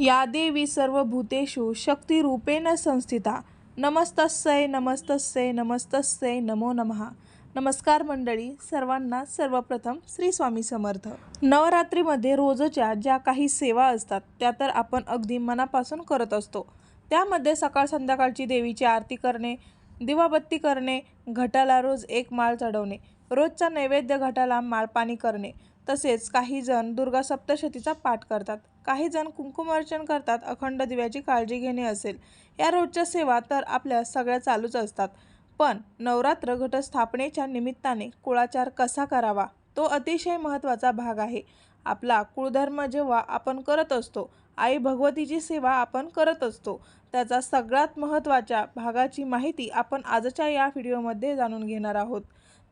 या देवी सर्वभूतेषु शक्तिरूपेण संस्थिता। नमस्तस्यै नमस्तस्यै नमस्तस्यै नमो नमः। नमस्कार मंडळी सर्वांना सर्वप्रथम श्री स्वामी समर्थ। नवरात्रीमध्ये रोजच्या ज्या काही सेवा असतात त्या तर आपण अगदी मनापासून करत असतो. त्यामध्ये सकाळ संध्याकाळची देवीची आरती करणे दिवाबत्ती करणे घटाला रोज एक माळ चढवणे रोजचा नैवेद्य घटाला माळपाणी करणे तसेच काही जण दुर्गा सप्तशतीचा पाठ करतात. काही जण कुंकुमार्चन करतात अखंड दिव्याची काळजी घेणे असेल. या रोजच्या सेवा तर आपल्या सगळ्या चालूच असतात. पण नवरात्र घटस्थापनेच्या निमित्ताने कुळाचार कसा करावा? तो अतिशय महत्त्वाचा भाग आहे. आपला कुळधर्म जेव्हा आपण करत असतो आई भगवतीची सेवा आपण करत असतो. त्याचा सगळ्यात महत्त्वाच्या भागाची माहिती आपण आजच्या या व्हिडिओमध्ये जाणून घेणार आहोत.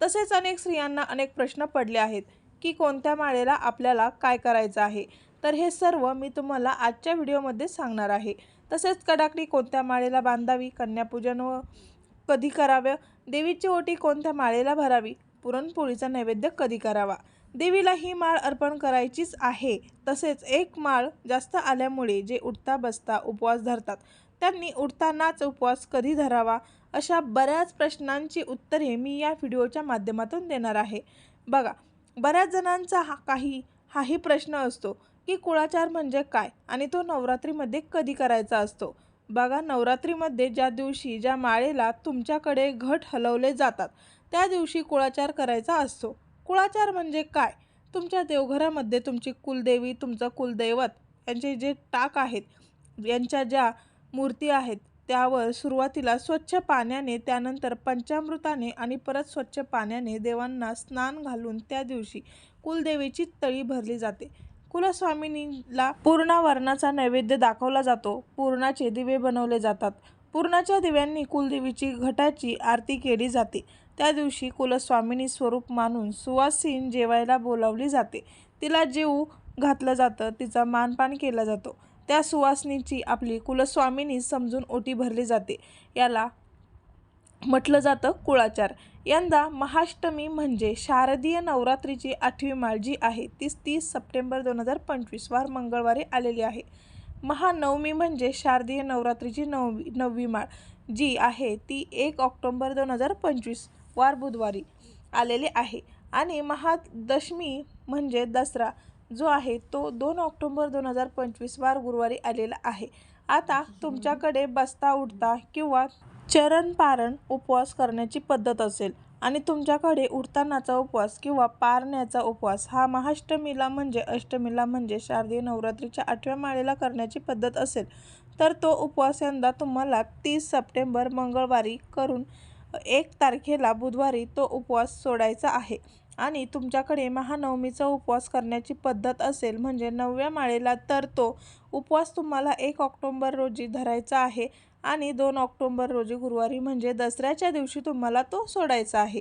तसेच अनेक स्त्रियांना अनेक प्रश्न पडले आहेत की कोणत्या माळेला आपल्याला काय करायचं आहे? तर हे सर्व मी तुम्हाला आजच्या व्हिडिओमध्ये सांगणार आहे. तसेच कडाकडी कोणत्या माळेला बांधावी कन्यापूजन व कधी करावं देवीची ओटी कोणत्या माळेला भरावी पुरणपोळीचा नैवेद्य कधी करावा? देवीला ही माळ अर्पण करायचीच आहे. तसेच एक माळ जास्त आल्यामुळे जे उठता बसता उपवास धरतात त्यांनी उठतानाच उपवास कधी धरावा? अशा बऱ्याच प्रश्नांची उत्तरे मी या व्हिडिओच्या माध्यमातून देणार आहे. बघा बऱ्याच जणांचा हा काही हाही प्रश्न असतो. की कुळाचार म्हणजे काय आणि तो नवरात्रीमध्ये कधी करायचा असतो? बघा नवरात्रीमध्ये ज्या दिवशी ज्या माळेला तुमच्याकडे घट हलवले जातात त्या दिवशी कुळाचार करायचा असतो. कुळाचार म्हणजे काय? तुमच्या देवघरामध्ये तुमची कुलदेवी तुमचं कुलदैवत यांचे जे टाक आहेत यांच्या ज्या मूर्ती आहेत त्यावर सुरुवातीला स्वच्छ पाण्याने त्यानंतर पंचामृताने आणि परत स्वच्छ पाण्याने देवांना स्नान घालून त्या दिवशी कुलदेवीची तळी भरली जाते. कुलस्वामिनीला पूर्णावरणाचा नैवेद्य दाखवला जातो. पूर्णाचे दिवे बनवले जातात. पूर्णाच्या दिव्यांनी कुलदेवीची घटाची आरती केली जाते. त्या दिवशी कुलस्वामिनी स्वरूप मानून सुवासीन जेवायला बोलावली जाते. तिला जेऊ घातलं जातं तिचा मानपान केला जातो. त्या सुवासनीची आपली कुलस्वामिनी समजून ओटी भरली जाते. याला म्हटलं जातं कुळाचार. यंदा महाष्टमी म्हणजे शारदीय नवरात्रीची आठवी माळ जी आहे. ती तीस सप्टेंबर दोन हजार पंचवीस वार मंगळवारी आलेली आहे. महानवमी म्हणजे शारदीय नवरात्रीची नववी नववी माळ जी आहे ती एक ऑक्टोंबर दोन हजार पंचवीस वार बुधवारी आलेली आहे. आणि महादशमी म्हणजे दसरा जो आहे तो दोन ऑक्टोंबर दोन हजार पंचवीस वार गुरुवारी आलेला आहे. आता तुमच्याकडे बसता उठता किंवा चरण पारण उपवास करण्याची पद्धत असेल. आणि तुमच्याकडे उठतानाचा उपवास किंवा पारण्याचा उपवास हा महाष्टमीला म्हणजे अष्टमीला म्हणजे शारदीय नवरात्रीच्या आठव्या माळेला करण्याची पद्धत असेल. तर तो उपवास यंदा तुम्हाला तीस सप्टेंबर मंगळवारी करून एक तारखेला बुधवारी तो उपवास सोडायचा आहे. आणि तुमच्याकडे महानवमीचा उपवास करण्याची पद्धत असेल म्हणजे नवव्या माळेला तर तो उपवास तुम्हाला एक ऑक्टोंबर रोजी धरायचा आहे. आणि दोन ऑक्टोंबर रोजी गुरुवारी म्हणजे दसऱ्याच्या दिवशी तुम्हाला तो सोडायचा आहे.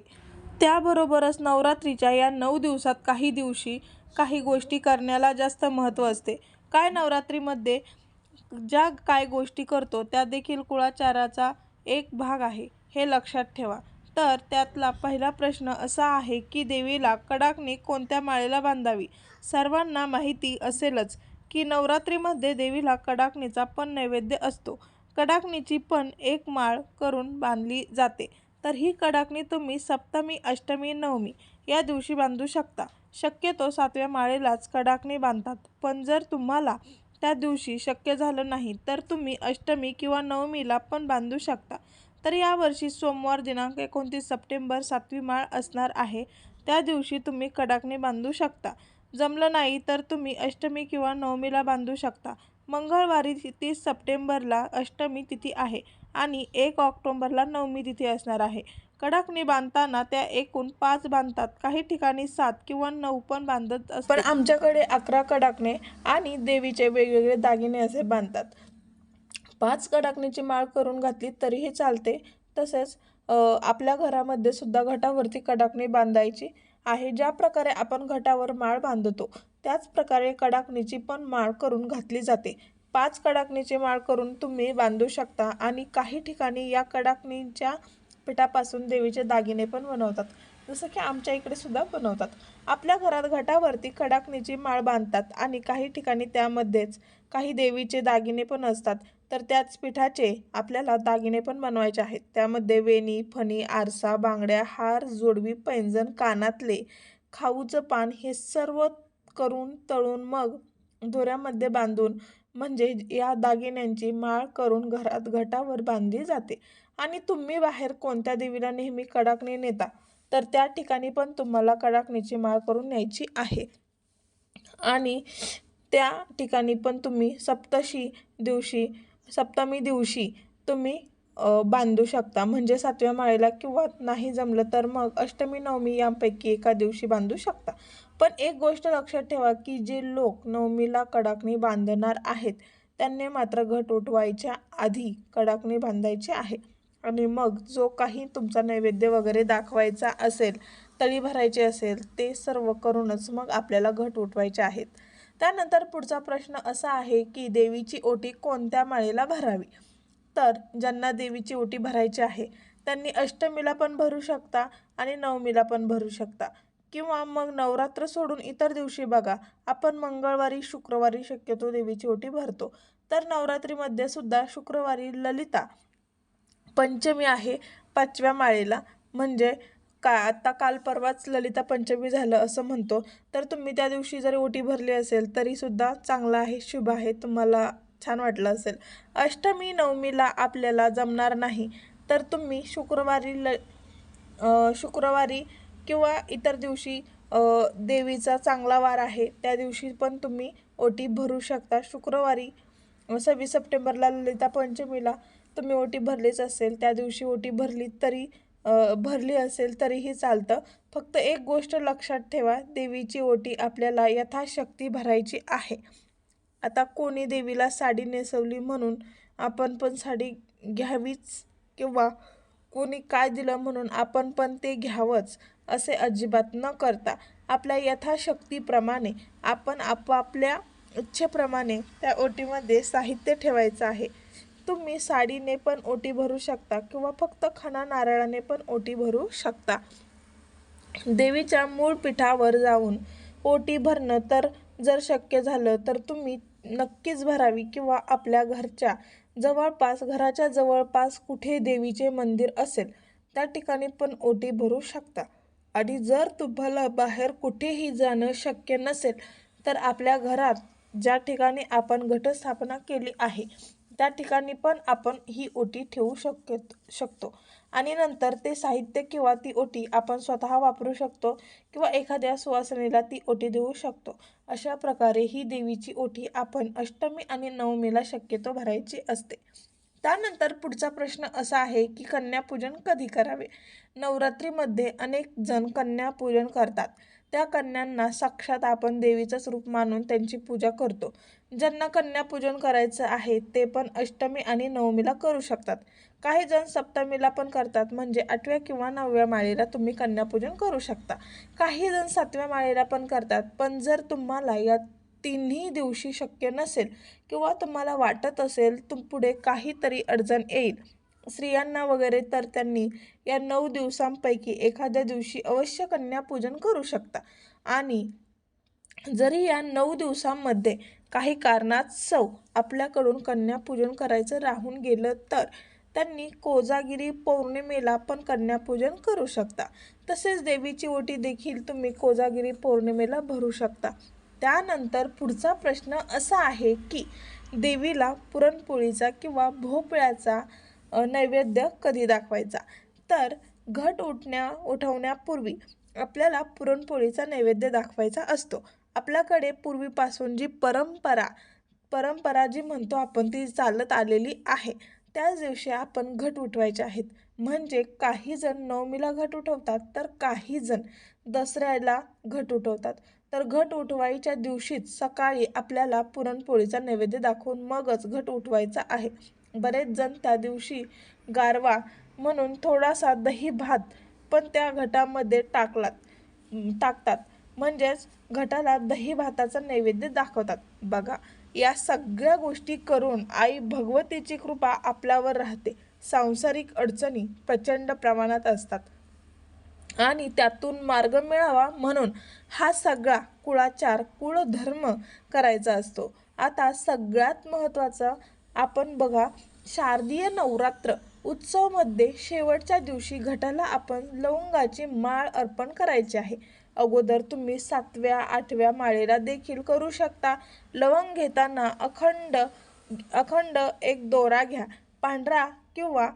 त्याबरोबरच नवरात्रीच्या या नऊ दिवसात काही दिवशी काही गोष्टी करण्याला जास्त महत्त्व असते. काय नवरात्रीमध्ये ज्या काय गोष्टी करतो त्या देखील कुळाचाराचा एक भाग आहे हे लक्षात ठेवा. तर त्यातला पहिला प्रश्न असा आहे की देवीला कडाकणी कोणत्या माळेला बांधावी? सर्वांना माहिती असेलच की नवरात्रीमध्ये देवीला कडाकणीचा पण नैवेद्य असतो. कडाकणीची पण एक माळ करून बांधली जाते. तर ही कडाकणी तुम्ही सप्तमी अष्टमी नवमी या दिवशी बांधू शकता. शक्यतो सातव्या माळेलाच कडाकणी बांधतात. पण जर तुम्हाला त्या दिवशी शक्य झालं नाही तर तुम्ही अष्टमी किंवा नवमीला पण बांधू शकता. तर यावर्षी सोमवार दिनांक एकोणतीस सप्टेंबर सातवी माळ असणार आहे. त्या दिवशी तुम्ही कडाकणी बांधू शकता. जमलं नाही तर तुम्ही अष्टमी किंवा नवमीला बांधू शकता. मंगळवारी तीस सप्टेंबरला अष्टमी तिथी आहे आणि एक ऑक्टोंबरला नवमी तिथी असणार आहे. कडाकणी बांधताना त्या एकूण पाच बांधतात. काही ठिकाणी सात किंवा नऊ पण बांधत असतात. पण आमच्याकडे अकरा कडाकणे आणि देवीचे वेगवेगळे दागिने असे बांधतात. पाच कडाकणीची माळ करून घातली तरीही चालते. तसेच आपल्या घरामध्ये सुद्धा घटावरती कडाकणी बांधायची आहे. ज्या प्रकारे आपण घटावर माळ बांधतो त्याच प्रकारे कडाकणीची पण माळ करून घातली जाते. पाच कडाकणीची माळ करून तुम्ही बांधू शकता आणि काही ठिकाणी या कडाकणीच्या पिठापासून देवीचे दागिने पण बनवतात. जसं की आमच्या इकडे सुद्धा बनवतात. आपल्या घरात घटावरती कडाकणीची माळ बांधतात आणि काही ठिकाणी त्यामध्येच काही देवीचे दागिने पण असतात. तर त्याच पिठाचे आपल्याला दागिने पण बनवायचे आहेत. त्यामध्ये वेणी फणी आरसा बांगड्या हार जोडवी पैंजण कानातले खाऊचं पान हे सर्व करून तळून मग दोऱ्यामध्ये बांधून म्हणजे या दागिन्यांची माळ करून घरात घटावर बांधली जाते. आणि तुम्ही बाहेर कोणत्या देवीला नेहमी कडाकणी नेता तर त्या ठिकाणी पण तुम्हाला कडाकणीची माळ करून न्यायची आहे. आणि त्या ठिकाणी पण तुम्ही सप्तशी दिवशी सप्तमी दिवशी तुम्ही बांधू शकता. म्हणजे सातव्या माळेला किंवा नाही जमलं तर मग अष्टमी नवमी यांपैकी एका दिवशी बांधू शकता. पण एक गोष्ट लक्षात ठेवा की जे लोक नवमीला कडाकणी बांधणार आहेत त्यांनी मात्र घट उठवायच्या आधी कडाकणी बांधायची आहे. आणि मग जो काही तुमचा नैवेद्य वगैरे दाखवायचा असेल तळी भरायची असेल ते सर्व करूनच मग आपल्याला घट उठवायचे आहेत. त्यानंतर पुढचा प्रश्न असा आहे की देवीची ओटी कोणत्या माळेला भरावी? तर ज्यांना देवीची ओटी भरायची आहे त्यांनी अष्टमीला पण भरू शकता आणि नवमीला पण भरू शकता. किंवा मग नवरात्र सोडून इतर दिवशी बघा. आपण मंगळवारी शुक्रवारी शक्यतो देवीची ओटी भरतो. तर नवरात्रीमध्ये सुद्धा शुक्रवारी ललिता पंचमी आहे पाचव्या माळेला. म्हणजे का आता काल परवाच ललिता पंचमी झालं असं म्हणतो. तर तुम्ही त्या दिवशी जरी ओटी भरली असेल तरीसुद्धा चांगलं आहे शुभ आहे तुम्हाला छान वाटलं असेल. अष्टमी नवमीला आपल्याला जमणार नाही. तर तुम्ही शुक्रवारी ल शुक्रवारी किंवा इतर दिवशी देवीचा चांगला वार आहे त्या दिवशी पण तुम्ही ओटी भरू शकता. शुक्रवारी सव्वीस सप्टेंबरला ललिता पंचमीला तुम्ही ओटी भरलीच असेल. त्या दिवशी ओटी भरली तरी भरली असेल तरीही चालतं. फक्त एक गोष्ट लक्षात ठेवा देवीची ओटी आपल्याला यथाशक्ती भरायची आहे. आता कोणी देवीला साडी नेसवली म्हणून आपण पण साडी घ्यावीच किंवा कोणी काय दिलं म्हणून आपण पण ते घ्यावंच. असे अजिबात न करता आपल्या यथाशक्तीप्रमाणे आपण आपापल्या इच्छेप्रमाणे त्या ओटीमध्ये साहित्य ठेवायचं आहे. तुम्ही साडीने पण ओटी भरू शकता किंवा फक्त खणा नारळाने पण ओटी भरू शकता. देवीच्या मूळ पीठावर जाऊन ओटी भरणं तर जर शक्य झालं तर तुम्ही नक्कीच भरावी किंवा आपल्या घरच्या जवळपास घराच्या जवळपास कुठे देवीचे मंदिर असेल त्या ठिकाणी पण ओटी भरू शकता. आणि जर तुम्हाला बाहेर कुठेही जाणं शक्य नसेल तर आपल्या घरात ज्या ठिकाणी आपण घटस्थापना केली आहे त्या ठिकाणी पण आपण ही ओटी ठेवू शक्य शकतो. आणि नंतर ते साहित्य किंवा ती ओटी आपण स्वतः वापरू शकतो किंवा एखाद्या सुवासनेला ती ओटी देऊ शकतो. अशा प्रकारे ही देवीची ओटी आपण अष्टमी आणि नवमीला शक्यतो भरायची असते. त्यानंतर पुढचा प्रश्न असा आहे की कन्यापूजन कधी करावे? नवरात्रीमध्ये अनेक जण कन्यापूजन करतात. त्या कन्यांना साक्षात आपण देवीचंच रूप मानून त्यांची पूजा करतो. ज्यांना कन्यापूजन करायचं आहे ते पण अष्टमी आणि नवमीला करू शकतात. काही जण सप्तमीला पण करतात म्हणजे आठव्या किंवा नवव्या माळेला तुम्ही कन्यापूजन करू शकता. काही जण सातव्या माळेला पण करतात पण जर तुम्हाला यात तिन्ही दिवशी शक्य नसेल किंवा तुम्हाला वाटत असेल तुम पुढे काहीतरी अडचण येईल. स्त्रियांना वगैरे तर त्यांनी या नऊ दिवसांपैकी एखाद्या दिवशी अवश्य कन्यापूजन करू शकता. आणि जरी या नऊ दिवसांमध्ये काही कारणास्तव आपल्याकडून कन्यापूजन करायचं राहून गेलं तर त्यांनी कोजागिरी पौर्णिमेला पण कन्यापूजन करू शकता. तसेच देवीची ओटी देखील तुम्ही कोजागिरी पौर्णिमेला भरू शकता. त्यानंतर पुढचा प्रश्न असा आहे की देवीला पुरणपोळीचा किंवा भोपळ्याचा नैवेद्य कधी दाखवायचा? तर घट उठण्या उठवण्यापूर्वी आपल्याला पुरणपोळीचा नैवेद्य दाखवायचा असतो. आपल्याकडे पूर्वीपासून जी परंपरा परंपरा जी म्हणतो आपण ती चालत आलेली आहे त्याच दिवशी आपण घट उठवायचे आहेत. म्हणजे काही जण नवमीला घट उठवतात तर काही जण दसऱ्याला घट उठवतात. तर घट उठवायच्या दिवशीच सकाळी आपल्याला पुरणपोळीचा नैवेद्य दाखवून मगच घट उठवायचा आहे. बरेच जण त्या दिवशी गारवा म्हणून थोडासा दही भात पण त्या घटामध्ये टाकलात टाकतात. म्हणजेच घटाला दही भाताचा नैवेद्य दाखवतात. बघा या सगळ्या गोष्टी करून आई भगवतीची कृपा आपल्यावर राहते. सांसारिक अडचणी प्रचंड प्रमाणात असतात. आणि त्यातून मार्ग मिळावा म्हणून हा सगळा कुळाचार कुळधर्म करायचा असतो. आता सगळ्यात महत्त्वाचं आपण बघा शारदीय नवरात्र उत्सवमध्ये शेवटच्या दिवशी घटाला आपण लवंगाची माळ अर्पण करायची आहे. अगोदर तुम्ही सातव्या आठव्या माळेला देखील करू शकता. लवंग घेताना अखंड अखंड एक दोरा घ्या. पांढरा किंवा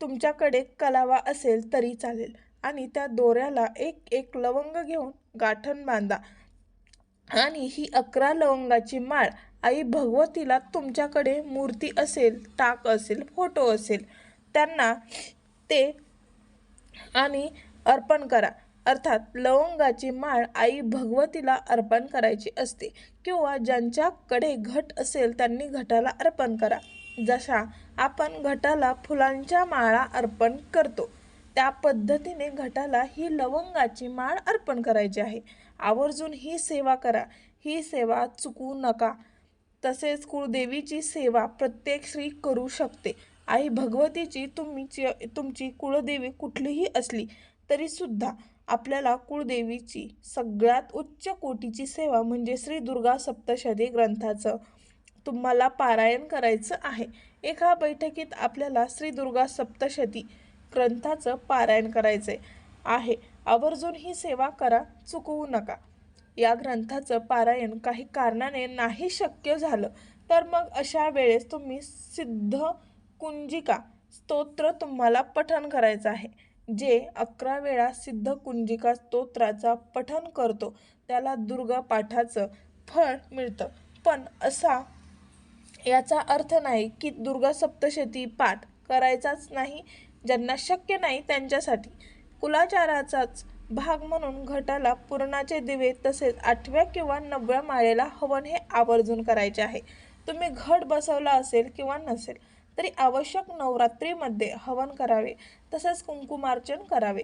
तुमच्याकडे कलावा असेल तरी चालेल. आणि त्या दोऱ्याला एक एक लवंग घेऊन गाठण बांधा. आणि ही अकरा लवंगाची माळ आई भगवतीला तुमच्याकडे मूर्ती असेल टाक असेल फोटो असेल त्यांना ते आणि अर्पण करा. अर्थात लवंगाची माळ आई भगवतीला अर्पण करायची असते किंवा ज्यांच्याकडे घट असेल त्यांनी घटाला अर्पण करा. जशा आपण घटाला फुलांच्या माळा अर्पण करतो त्या पद्धतीने घटाला ही लवंगाची माळ अर्पण करायची आहे. आवर्जून ही सेवा करा. ही सेवा चुकवू नका. तसेच कुळदेवीची सेवा प्रत्येक स्त्री करू शकते. आई भगवतीची तुमची तुमची कुळदेवी कुठलीही असली तरीसुद्धा आपल्याला कुळदेवीची सगळ्यात उच्च कोटीची सेवा म्हणजे श्री दुर्गा सप्तशती ग्रंथाचं तुम्हाला पारायण करायचं आहे. एका बैठकीत आपल्याला श्री दुर्गा सप्तशती ग्रंथाचं पारायण करायचं आहे. आवर्जून ही सेवा करा चुकवू नका. या ग्रंथाचं पारायण काही कारणाने नाही शक्य झालं तर मग अशा वेळेस तुम्ही सिद्ध कुंजिका स्तोत्र तुम्हाला पठण करायचं आहे. जे अकरा वेळा सिद्ध कुंजिका स्तोत्राचा पठण करतो त्याला दुर्गा पाठाचं फळ मिळतं. पण असा याचा अर्थ नाही की दुर्गा सप्तशती पाठ करायचाच नाही ज्यांना शक्य नाही त्यांच्यासाठी. कुलाचाराचाच भाग म्हणून घटाला पुरणाचे दिवे तसेच आठव्या किंवा नवव्या माळेला हवन हे आवर्जून करायचे आहे. तुम्ही घट बसवला असेल किंवा नसेल तरी आवश्यक नवरात्रीमध्ये हवन करावे तसेच कुंकुमार्चन करावे.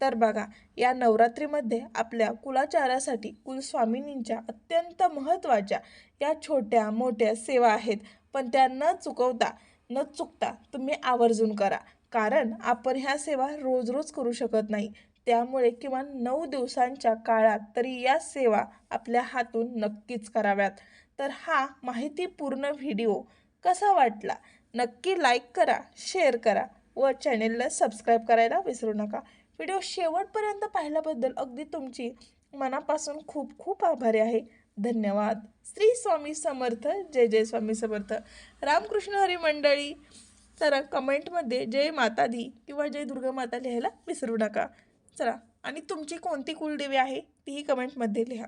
तर बघा या नवरात्रीमध्ये आपल्या कुलाचारासाठी कुलस्वामिनींच्या अत्यंत महत्त्वाच्या या छोट्या मोठ्या सेवा आहेत. पण त्या न चुकवता न चुकता तुम्ही आवर्जून करा. कारण आपण ह्या सेवा रोज रोज करू शकत नाही. त्यामुळे किमान नऊ दिवसांच्या काळात तरी या सेवा आपल्या हातून नक्कीच कराव्यात. तर हा माहितीपूर्ण व्हिडिओ कसा वाटला? नक्की लाईक करा शेअर करा व चॅनेलला सबस्क्राईब करायला विसरू नका. व्हिडिओ शेवटपर्यंत पाहिल्याबद्दल अगदी तुमची मनापासून खूप खूप आभारी आहे. धन्यवाद. श्री स्वामी समर्थ. जय जय स्वामी समर्थ. रामकृष्ण हरी मंडळी. तर कमेंटमध्ये जय माता दी किंवा जय दुर्गा माता लिहायला विसरू नका. चला आणि तुमची कोणती कुलदेवी आहे तीही कमेंटमध्ये लिहा.